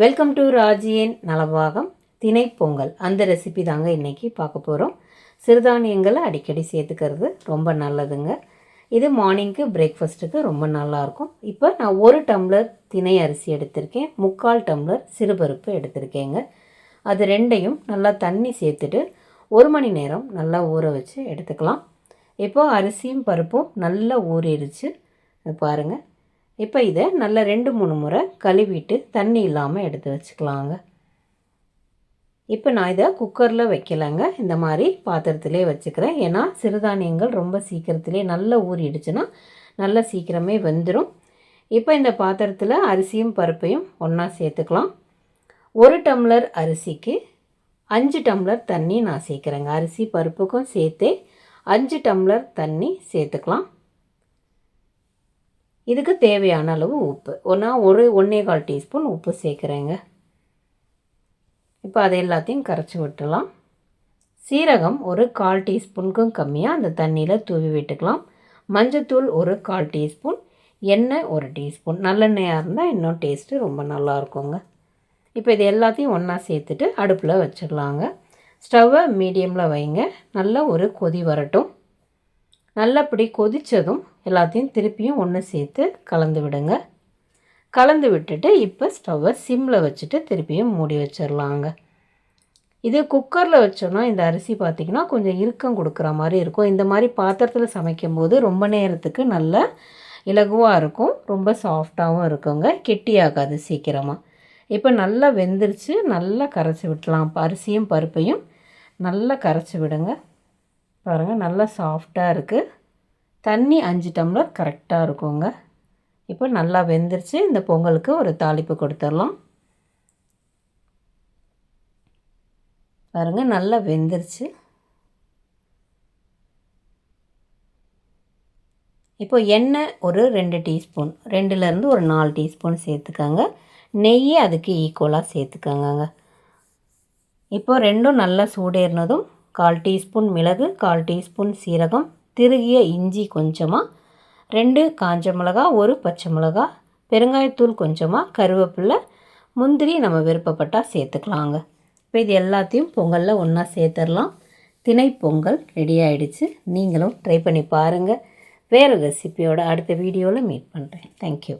Welcome to ராஜியின் நலவாகம். திணை பொங்கல் அந்த ரெசிபி தாங்க இன்றைக்கி பார்க்க போகிறோம் சிறுதானியங்களை அடிக்கடி சேர்த்துக்கிறது ரொம்ப நல்லதுங்க. இது மார்னிங்க்கு பிரேக்ஃபாஸ்ட்டுக்கு ரொம்ப நல்லாயிருக்கும் இப்போ நான் ஒரு டம்ளர் திணை அரிசி எடுத்திருக்கேன். முக்கால் டம்ளர் சிறுபருப்பு எடுத்திருக்கேங்க. அது ரெண்டையும் நல்லா தண்ணி சேர்த்துட்டு ஒரு மணி நேரம் நல்லா ஊற வச்சு எடுத்துக்கலாம். இப்போ அரிசியும் பருப்பும் நல்லா ஊறிடுச்சு. பாருங்கள் இப்போ இதை நல்லா ரெண்டு மூணு முறை கழுவிட்டு தண்ணி இல்லாமல் எடுத்து வச்சுக்கலாங்க. இப்போ நான் இதை குக்கரில் வைக்கலைங்க. இந்த மாதிரி பாத்திரத்திலே வச்சுக்கிறேன். ஏன்னா சிறுதானியங்கள் ரொம்ப சீக்கிரத்திலே நல்லா ஊறிடுச்சுன்னா நல்லா சீக்கிரமே வெந்துடும் இப்போ இந்த பாத்திரத்தில் அரிசியும் பருப்பையும் ஒன்றா சேர்த்துக்கலாம். ஒரு டம்ளர் அரிசிக்கு அஞ்சு டம்ளர் தண்ணி நான் சேர்க்குறேங்க. அரிசி பருப்புக்கும் சேர்த்தே அஞ்சு டம்ளர் தண்ணி சேர்த்துக்கலாம். இதுக்கு தேவையான அளவு உப்பு. ஒன்றா ஒரு ஒன்றே கால் டீஸ்பூன் உப்பு சேர்க்குறேங்க. இப்போ அதை எல்லாத்தையும் கரைச்சி விட்டுலாம் சீரகம் ஒரு கால் டீஸ்பூனுக்கும் கம்மியாக அந்த தண்ணியில் தூவி விட்டுக்கலாம். மஞ்சத்தூள் ஒரு கால் டீஸ்பூன் எண்ணெய் ஒரு டீஸ்பூன். நல்லெண்ணெயாக இருந்தால் இன்னும் டேஸ்ட்டு ரொம்ப நல்லா இருக்குங்க. இப்போ இது எல்லாத்தையும் ஒன்றா சேர்த்துட்டு அடுப்பில் வச்சிடலாங்க. ஸ்டவ்வை மீடியமில் வைங்க. நல்லா ஒரு கொதி வரட்டும். நல்லபடி கொதித்ததும் எல்லாத்தையும் திருப்பியும் ஒன்று சேர்த்து கலந்து விடுங்க. கலந்து விட்டுட்டு இப்போ ஸ்டவ்வை சிம்மில் வச்சுட்டு திருப்பியும் மூடி வச்சிடலாங்க இது குக்கரில் வச்சோன்னா இந்த அரிசி பார்த்திங்கன்னா கொஞ்சம் இறுக்கம் கொடுக்குற மாதிரி இருக்கும். இந்த மாதிரி பாத்திரத்தில் சமைக்கும் போது ரொம்ப நேரத்துக்கு நல்ல இலகுவாக இருக்கும். ரொம்ப சாஃப்டாகவும் இருக்குங்க. கெட்டியாகாது சீக்கிரமாக இப்போ நல்லா வெந்துருச்சு. நல்லா கரைச்சி விட்டலாம். அரிசியும் பருப்பையும் நல்லா கரைச்சி விடுங்க. பாருங்கள் நல்லா சாஃப்டாக இருக்குது தண்ணி அஞ்சு டம்ளர் கரெக்டாக இருக்குங்க. இப்போ நல்லா வெந்துருச்சு. இந்த பொங்கலுக்கு ஒரு தாளிப்பு கொடுத்துடலாம். பாருங்கள் நல்லா வெந்துருச்சு. இப்போ எண்ணெய் ஒரு ரெண்டு டீஸ்பூன் ரெண்டுலேருந்து ஒரு நாலு டீஸ்பூன் சேர்த்துக்கோங்க. நெய் அதுக்கு ஈக்குவலாக சேர்த்துக்கோங்க இப்போ ரெண்டும் நல்லா சூடேறினதும் கால் டீஸ்பூன் மிளகு கால் டீஸ்பூன் சீரகம் திருகிய இஞ்சி கொஞ்சமாக ரெண்டு காஞ்ச மிளகா ஒரு பச்சை மிளகா பெருங்காயத்தூள் கொஞ்சமாக கருவேப்பிலை முந்திரி நம்ம விருப்பப்பட்டால் சேர்த்துக்கலாங்க. இப்போ இது எல்லாத்தையும் பொங்கலில் ஒன்றா சேர்த்துடலாம் திணை பொங்கல் ரெடி ஆகிடுச்சு நீங்களும் ட்ரை பண்ணி பாருங்கள் வேறு ரெசிபியோட அடுத்த வீடியோவில் மீட் பண்ணுறேன் தேங்க்யூ